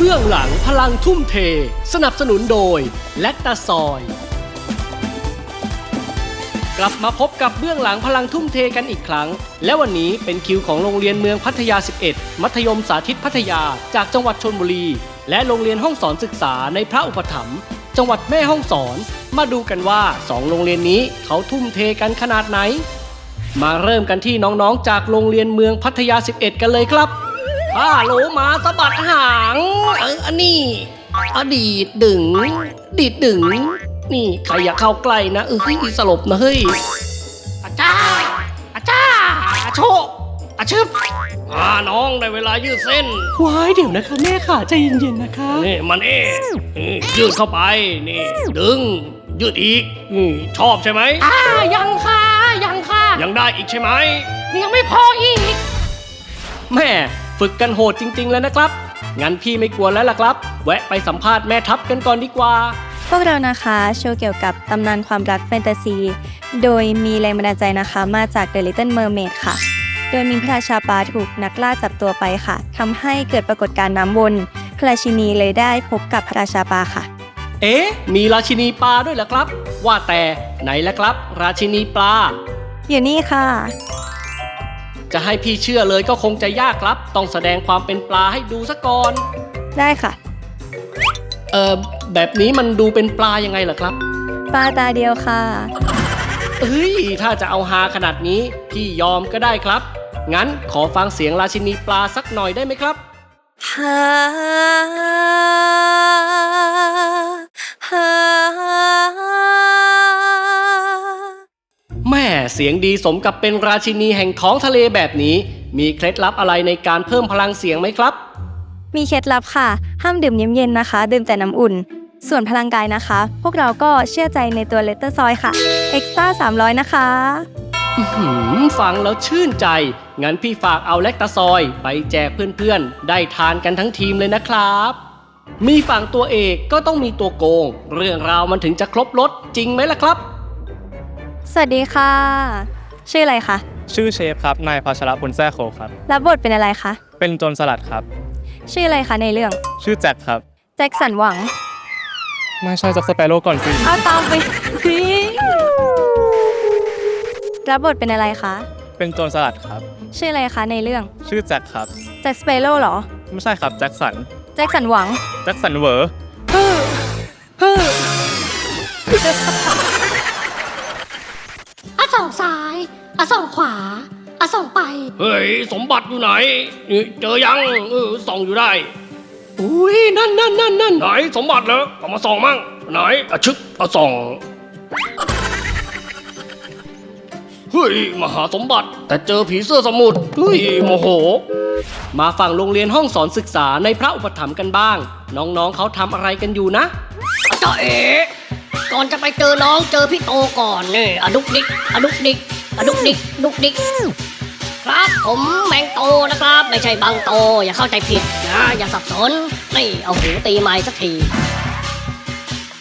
เบื้องหลังพลังทุ่มเท สนับสนุนโดย แลคตาซอย กลับมาพบกับเบื้องหลังพลังทุ่มเทกันอีกครั้ง และวันนี้เป็นคิวของโรงเรียนเมืองพัทยา 11 มัธยมสาธิตพัทยา จากจังหวัดชนบุรี และโรงเรียนห้องสอนศึกษาในพระอุปถัมภ์จังหวัดแม่ฮ่องสอน มาดูกันว่าสองโรงเรียนนี้เขาทุ่มเทกันขนาดไหน มาเริ่มกันที่น้องๆ จากโรงเรียนเมืองพัทยา 11 กันเลยครับ ฮัลโหลมาสะบัดหาง เอออันนี้ อดีตดึง ดีดดึง นี่ใครอย่าเข้าใกล้นะ เออเฮ้ยสลบนะเฮ้ยอาจารย์อาจารย์อาโชคอาชึบอ่าน้องได้เวลายืดเส้นว้ายเดี๋ยวนะคะแม่ค่ะใจเย็นๆนะคะนี่มันเอ๊ะนี่ยืดเข้าไปนี่ ดึง ยืดอีกนี่ชอบใช่ไหมอ่ายังค่ะยังค่ะ ยังได้อีกใช่ไหมยังไม่พออีกแม่ ฝึกกันโหดจริง ๆ แล้วนะครับ งั้นพี่ไม่กลัวแล้วล่ะครับ แวะไปสัมภาษณ์แม่ทัพกันก่อนดีกว่า พวกเรานะคะโชว์เกี่ยวกับตำนานความรักแฟนตาซี โดยมีแรงบันดาลใจนะคะ มาจาก The Little Mermaid ค่ะ โดยมีพระราชาปลาถูกนักล่าจับตัวไปค่ะทำให้เกิดปรากฏการณ์น้ำวนพระราชินีเลยได้พบกับพระราชาปลาค่ะ เอ๊ะ มีราชินีปลาด้วยเหรอครับ ว่าแต่ไหนล่ะครับ ราชินีปลาอยู่นี่ค่ะ จะให้พี่เชื่อเลยก็คงจะยากครับ ต้องแสดงความเป็นปลาให้ดูซะก่อน ได้ค่ะ เออแบบนี้มันดูเป็นปลายังไงล่ะครับ ปลาตาเดียวค่ะ เอ้ย ถ้าจะเอาฮาขนาดนี้ พี่ยอมก็ได้ครับ งั้นขอฟังเสียงราชินีปลาสักหน่อยได้ไหมครับฮา เสียงดีสมกับเป็นราชินีแห่งท้องทะเลแบบนี้ มีเคล็ดลับอะไรในการเพิ่มพลังเสียงไหมครับ มีเคล็ดลับค่ะ ห้ามดื่มเย็นๆนะคะ ดื่มแต่น้ำอุ่น ส่วนพลังกายนะคะ พวกเราก็เชื่อใจในตัวเลตเตอร์ซอยค่ะเอ็กซ์ต้า300 นะคะอื้อหือฟังแล้วชื่นใจ งั้นพี่ฝากเอาแลคตาซอย ไปแจกเพื่อนๆ ได้ทานกันทั้งทีมเลยนะครับ มีฝั่งตัวเอกก็ต้องมีตัวโกง เรื่องราวมันถึงจะครบรถจริงไหมล่ะครับ สวัสดีค่ะ ชื่ออะไรคะ ชื่อเชฟครับ นายพัชรพลแท้โคครับ รับบทเป็นอะไรคะ เป็นโจรสลัดครับ ชื่ออะไรคะในเรื่อง ชื่อแจ็คครับ แจ็คสันหวัง ไม่ใช่แจ็คสเปโร่ก่อนสิ เอาตามไปสิรับบทเป็นอะไรคะ เป็นโจรสลัดครับ ชื่ออะไรคะในเรื่อง ชื่อแจ็คครับ แจ็คสเปโร่เหรอ ไม่ใช่ครับแจ็คสัน แจ็คสันหวัง แจ็คสันเวอร์อะส่อ งซ้าย อะส่องขวา อะส่องไป เฮ้ย สมบัติอยู่ไหนนี่เจอยังเออส่องอยู่ได้ อุ้ยนั่นนั่นนั่นนั่นไหนสมบัติเหรอเอามาส่องมั่งไหนอะชึกเอาส่องเฮ้ยมหาสมบัติ แต่เจอผีเสื้อสมุทรเฮ้ยโมโห มาฝั่งโรงเรียนห้องสอนศึกษาในพระอุปถัมภ์กันบ้าง น้องๆเขาทำอะไรกันอยู่นะจ้าเอ๋ ก่อนจะไปเจอน้องเจอพี่โตก่อนนี่อะดุกดิกอะดุกดิกอะดุกดิกดุกดิก ครับผมแมงโตนะครับ ไม่ใช่บางโตอย่าเข้าใจผิดนะอย่าสับสนนี่เอาหูตีไม้สักที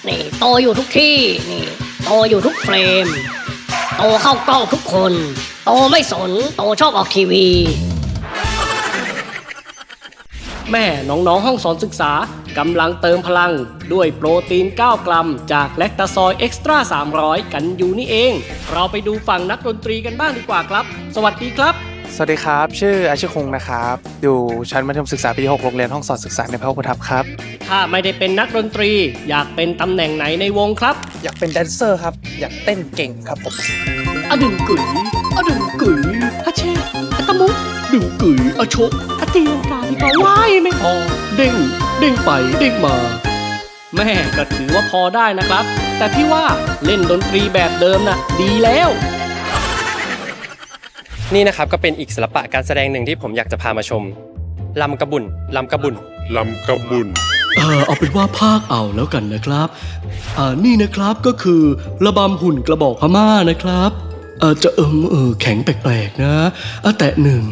นี่โตอยู่ทุกที่นี่ โตอยู่ทุกเฟรม โตเข้ากล้องทุกคน โตไม่สน โตชอบออกทีวี แม่น้องๆห้องสอนศึกษากำลังเติมพลัง ด้วยโปรตีน 9 กรัม จากแลคตาซอยเอ็กซ์ตร้า300 กันอยู่นี่เอง เราไปดูฝั่งนักดนตรีกันบ้างดีกว่าครับ สวัสดีครับ สวัสดีครับ ชื่ออาชิคงนะครับ อยู่ชั้นมัธยมศึกษาปีที่6โรงเรียนห้องสอนศึกษาในพระอุปถัมภ์ครับ ถ้าไม่ได้เป็นนักดนตรี อยากเป็นตำแหน่งไหนในวงครับ อยากเป็นแดนเซอร์ครับ อยากเต้นเก่งครับผมอะดึงกุ๋ยอะดึงกุ๋ยอะเชอะ ตะมุดึงกุ๋ยอะชกอะตีลังกาดีกว่าว้ายไม่พอเด้งเด้งไปเด้งมา แม่ก็ถือว่าพอได้นะครับ แต่พี่ว่าเล่นดนตรีแบบเดิมน่ะ ดีแล้วนี่นะครับก็เป็นอีกศิลปะการแสดงหนึ่งที่ผมอยากจะพามาชมลำกระบุนลำกระบุนลำกระบุญเออเอาเป็นว่าภาคเอาแล้วกันนะครับ อ่านี่นะครับก็คือระบำหุ่นกระบอกพม่านะครับเออจะเอิมเออแข็งแปลกๆนะอะแตะหนึ่ง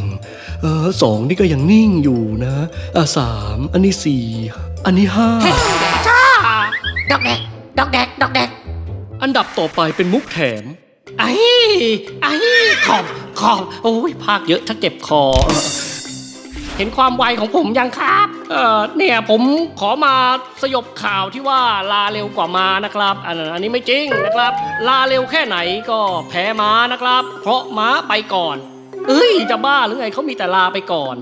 เออสองนี่ก็ยังนิ่งอยู่นะอะสามอันนี้สี่อันนี้ห้าดอกแดกดอกแดกดอกแดกอันดับต่อไปเป็นมุกแถมไอ้ไอ้ขอบขอบโอ้ยภาคเยอะถ้าเจ็บคอ เห็นความไวของผมยังครับ เออเนี่ยผมขอมาสยบข่าวที่ว่าลาเร็วกว่ามานะครับ อันนั้นอันนี้ไม่จริงนะครับ ลาเร็วแค่ไหนก็แพ้ม้านะครับ เพราะม้าไปก่อน เอ้ยจะบ้าหรือไงเขามีแต่ลาไปก่อน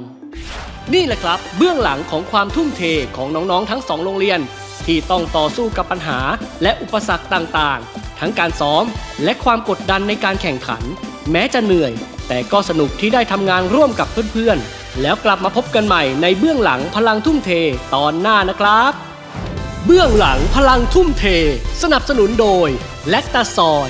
นี่แหละครับ เบื้องหลังของความทุ่มเทของน้องๆทั้งสองโรงเรียน ที่ต้องต่อสู้กับปัญหาและอุปสรรคต่างๆ ทั้งการซ้อมและความกดดันในการแข่งขัน แม้จะเหนื่อย แต่ก็สนุกที่ได้ทำงานร่วมกับเพื่อนๆ แล้วกลับมาพบกันใหม่ในเบื้องหลังพลังทุ่มเทตอนหน้านะครับ เบื้องหลังพลังทุ่มเท สนับสนุนโดย แลคตาซอย